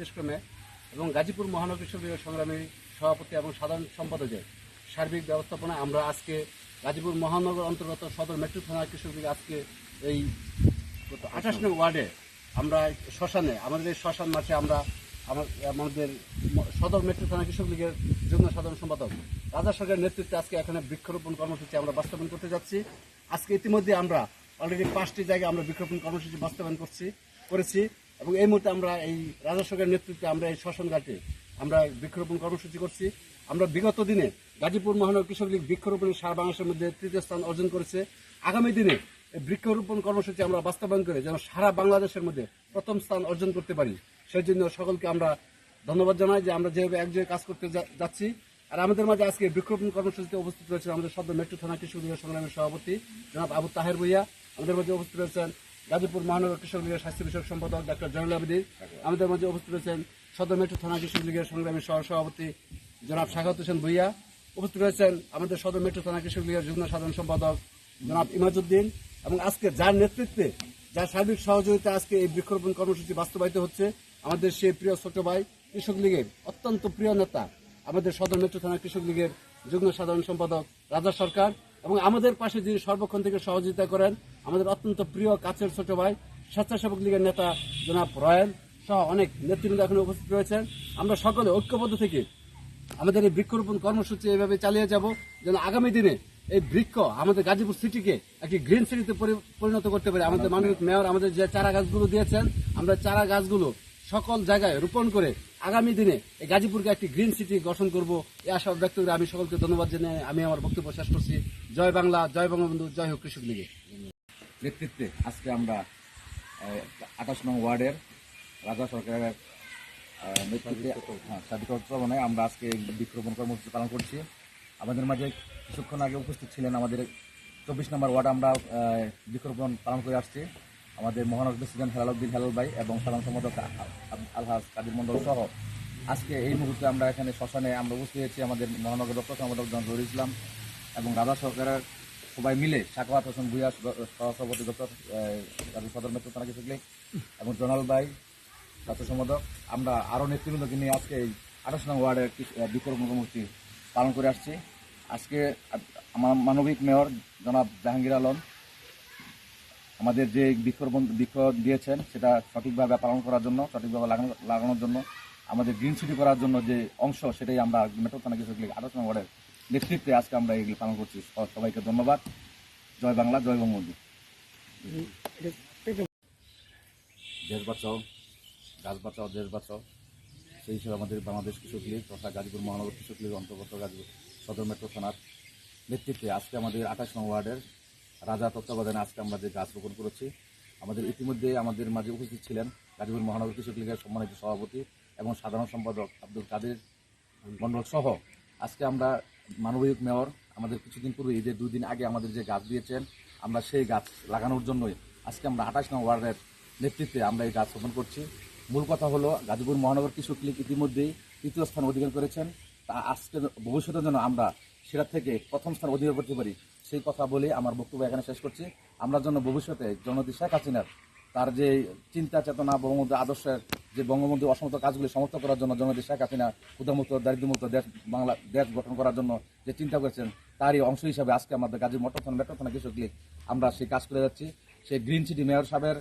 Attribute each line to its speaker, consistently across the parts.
Speaker 1: নির্দেশক্রমে এবং গাজীপুর মহানগর কৃষক সংগ্রামী সভাপতি এবং সাধারণ সম্পাদকের সার্বিক ব্যবস্থাপনা আমরা আজকে গাজীপুর মহানগর অন্তর্গত সদর মেট্রো থানা কৃষক লীগ আজকে এই আঠাশ নং ওয়ার্ডে আমরা শ্মশানে, আমাদের এই শ্মশান মাঠে আমরা আমার- আমাদের সদর মেট্রো থানা কৃষক লীগের যুগ্ম সাধারণ সম্পাদক রাজা সরকারের নেতৃত্বে আজকে এখানে বৃক্ষরোপণ কর্মসূচি আমরা বাস্তবায়ন করতে যাচ্ছি। আজকে ইতিমধ্যে আমরা অলরেডি পাঁচটি জায়গায় আমরা বৃক্ষরোপণ কর্মসূচি বাস্তবায়ন করছি, করেছি। এবং এই মুহূর্তে আমরা এই রাজা নেতৃত্বে আমরা এই শ্মশান ঘাটে আমরা বৃক্ষরোপণ কর্মসূচি করছি। আমরা বিগত দিনে গাজীপুর মহানগর কৃষক লীগ বৃক্ষরোপণের সারা বাংলাদেশের মধ্যে তৃতীয় স্থান অর্জন করেছে। আগামী দিনে এই বৃক্ষরোপণ কর্মসূচি আমরা বাস্তবায়ন করে যেন সারা বাংলাদেশের মধ্যে প্রথম স্থান অর্জন করতে পারি। সেই জন্য সকলকে আমরা ধন্যবাদ জানাই যে আমরা যেভাবে এক জায়গায় কাজ করতে যাচ্ছি। আর আমাদের মাঝে আজকে বৃক্ষরোপণ কর্মসূচিতে উপস্থিত রয়েছেন আমাদের সদ্য মেট্রো থানা কৃষক লীগের সংগ্রামের সভাপতি জনাব আবু তাহের ভুইয়া। আমাদের মাঝে উপস্থিত রয়েছেন গাজীপুর মহানগর কৃষক লীগের স্বাস্থ্য বিষয়ক সম্পাদক ডাক্তার জয়নুল আবেদিন আমাদের মাঝে উপস্থিত রয়েছেন সদর মেট্রো থানা কৃষক লীগের সংগ্রামী সহ সভাপতি জনাব শাখাত হোসেন ভুইয়া। উপস্থিত রয়েছেন আমাদের সদর মেট্রো থানা কৃষক লীগের যুগ্ম সাধারণ সম্পাদক জনাব ইমাজুদ্দিন এবং আজকে যার নেতৃত্বে, যার সার্বিক সহযোগিতা আজকে এই বৃক্ষরোপণ কর্মসূচি বাস্তবায়িত হচ্ছে, আমাদের সেই প্রিয় ছোট ভাই কৃষক লীগের অত্যন্ত প্রিয় নেতা, আমাদের সদর মেট্রো থানা কৃষক লীগের যুগ্ম সাধারণ সম্পাদক রাজা সরকার এবং আমাদের পাশে যিনি সর্বক্ষণ থেকে সহযোগিতা করেন আমাদের অত্যন্ত প্রিয় কাছের ছোট ভাই, স্বেচ্ছাসেবক লীগের নেতা জনাব রয়েল সহ অনেক নেতৃবৃন্দ এখানে উপস্থিত রয়েছেন। আমরা সকলে ঐক্যবদ্ধ থেকে আমাদের এই বৃক্ষরোপণ কর্মসূচি এইভাবে চালিয়ে যাব যেন আগামী দিনে এই বৃক্ষ আমাদের গাজীপুর সিটিকে একটি গ্রিন সিটিতে পরিণত করতে পারে। আমাদের মাননীয় মেয়র আমাদের যে চারা গাছগুলো দিয়েছেন, আমরা চারা গাছগুলো সকল জায়গায় রোপণ করে আগামী দিনে এই গাজীপুরকে একটি গ্রিন সিটি গঠন করব। এই আশা ব্যক্ত করে আমি সকলকে ধন্যবাদ জানিয়ে আমি আমার বক্তব্য শেষ করছি। জয় বাংলা, জয় বঙ্গবন্ধু, জয় হোক কৃষক লীগে।
Speaker 2: নেতৃত্বে আজকে আমরা আঠাশ নং ওয়ার্ডের রাজা সরকারের নেতৃত্বে হ্যাঁ, তত্ত্বাবধানে আমরা আজকে বৃক্ষরোপণ কর্মসূচি পালন করছি। আমাদের মাঝে কিছুক্ষণ আগে উপস্থিত ছিলেন আমাদের চব্বিশ নম্বর ওয়ার্ড আমরা বৃক্ষরোপণ পালন করে আসছি। আমাদের মহানগর প্রেসিডেন্ট হেলালুদ্দিন হেলাল ভাই এবং সাধারণ সম্পাদক আলহাজ কাদির মন্ডল সহ। আজকে এই মুহূর্তে আমরা এখানে শ্মশানে আমরা উপস্থিত হয়েছি আমাদের মহানগর ডক্টর সম্পাদক জন জহির ইসলাম এবং রাজা সরকারের সবাই মিলে সাকওয়াত হোসেন ভুইয়া সভাপতি ডক্টর সদর মেট্রো থানা কিছু এবং জনাল ভাই ছাত্র সম্পাদক। আমরা আরও নেতৃবৃন্দকে নিয়ে আজকে এই আঠাশ নং ওয়ার্ডের আহ, কর্মসূচি পালন করে আসছি। আজকে আমার মানবিক মেয়র জনাব জাহাঙ্গীর আলম আমাদের যে বৃক্ষরোপণ বৃক্ষ দিয়েছেন সেটা সঠিকভাবে পালন করার জন্য সঠিকভাবে লাগানো লাগানোর জন্য আমাদের গ্রিন সিটি করার জন্য যে অংশ সেটাই আমরা মেট্রো থানা কিছু আঠাশ নং ওয়ার্ডের নেতৃত্বে আজকে আমরা এগুলি পালন করছি। সবাইকে ধন্যবাদ। জয় বাংলা, জয় বঙ্গবন্ধু। দেশ বাঁচাও, গাছ বাঁচাও, দেশ বাঁচাও। সেই হিসেবে আমাদের বাংলাদেশ কৃষক লীগ তথা গাজীপুর মহানগর কৃষক লীগ অন্তর্গত গাজীপুর সদর মেট্রো থানার নেতৃত্বে আজকে আমাদের আঠাশ নং ওয়ার্ডের রাজা তত্ত্বাবধানে আজকে আমরা যে গাছ রোপণ করেছি, আমাদের ইতিমধ্যে আমাদের মাঝে উপস্থিত ছিলেন গাজীপুর মহানগর কৃষক লীগের সম্মানিত সভাপতি এবং সাধারণ সম্পাদক আব্দুল কাদের মন্ডল সহ। আজকে আমরা মানবিক মেয়র, আমাদের কিছুদিন পূর্বে ঈদের দুই দিন আগে আমাদের যে গাছ দিয়েছেন, আমরা সেই গাছ লাগানোর জন্যই আজকে আমরা আঠাশ নং ওয়ার্ডের নেতৃত্বে আমরা এই গাছ রোপণ করছি। মূল কথা হলো, গাজীপুর মহানগর কৃষক লীগ ইতিমধ্যেই তৃতীয় স্থান অধিকার করেছেন। তা আজকে ভবিষ্যতের জন্য আমরা সেটা থেকে প্রথম স্থান অধিকার করতে পারি, সেই কথা বলে আমার বক্তব্য এখানে শেষ করছি। আমরা জন্য ভবিষ্যতে জনতি শেখ হাসিনার তার যে চিন্তা চেতনা বঙ্গবন্ধু আদর্শের যে বঙ্গবন্ধু অসমত কাজগুলি সমর্থন করার জন্য জনতি শেখ হাসিনা ক্ষুদামুক্ত দারিদ্রমুক্ত দেশ বাংলা দেশ গঠন করার জন্য যে চিন্তা করেছেন তারই অংশ হিসাবে আজকে আমাদের গাজী মটর থানা মেট্রো থানা কৃষক লীগ আমরা সেই কাজ করে যাচ্ছি। সেই গ্রিন সিটি মেয়র সাহেবের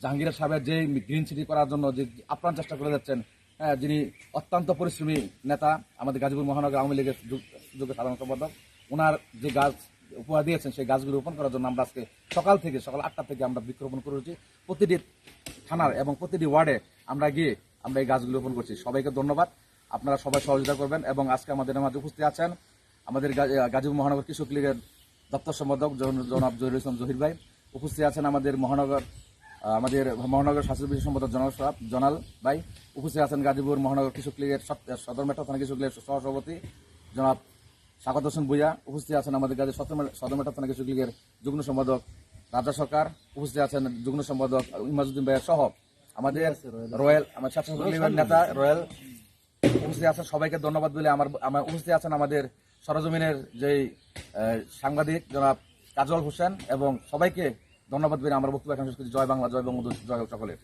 Speaker 2: জাহাঙ্গীর সাহেবের যে গ্রিন সিটি করার জন্য যে আপ্রাণ চেষ্টা করে যাচ্ছেন হ্যাঁ, যিনি অত্যন্ত পরিশ্রমী নেতা আমাদের গাজীপুর মহানগর আওয়ামী লীগের যুগ- যুগের সাধারণ সম্পাদক ওনার যে গাছ উপহার দিয়েছেন সেই গাছগুলো রোপণ করার জন্য আমরা আজকে সকাল থেকে, সকাল আটটা থেকে আমরা বৃক্ষরোপণ করেছি প্রতিটি থানার এবং প্রতিটি ওয়ার্ডে আমরা গিয়ে আমরা এই গাছগুলো রোপণ করছি। সবাইকে ধন্যবাদ। আপনারা সবাই সহযোগিতা করবেন এবং আজকে আমাদের মাঝে উপস্থিত আছেন আমাদের গাজীপুর মহানগর কৃষক লীগের দপ্তর সম্পাদক জনাব জহির ইসলাম জহির ভাই। উপস্থিত আছেন আমাদের মহানগর আমাদের মহানগর স্বাস্থ্য বিষয় সম্পাদক জনাল জনাল ভাই। উপস্থিত আছেন গাজীপুর মহানগর কৃষক লীগের সদর মেট্রো থানা কৃষক লীগের সহসভাপতি জনাব স্বাগত হোসেন ভুইয়া উপস্থিত আছেন আমাদের কাছে সদর মেট্রো থানা কৃষক লীগের যুগ্ম সম্পাদক রাজা সরকার। উপস্থিত আছেন যুগ্ম সম্পাদক ইমাজুদ্দিন ভাইয়ের সহ আমাদের রয়্যাল আমার স্বেচ্ছাসেবক লীগের নেতা রয়্যাল। উপস্থিত আছেন সবাইকে ধন্যবাদ বলে আমার আমার উপস্থিত আছেন আমাদের সরজমিনের যে আহ, সাংবাদিক জনাব কাজল হোসেন এবং সবাইকে ধন্যবাদ বলে আমার বক্তব্য এখানে জয় বাংলা জয় বঙ্গবন্ধু জয় সকলের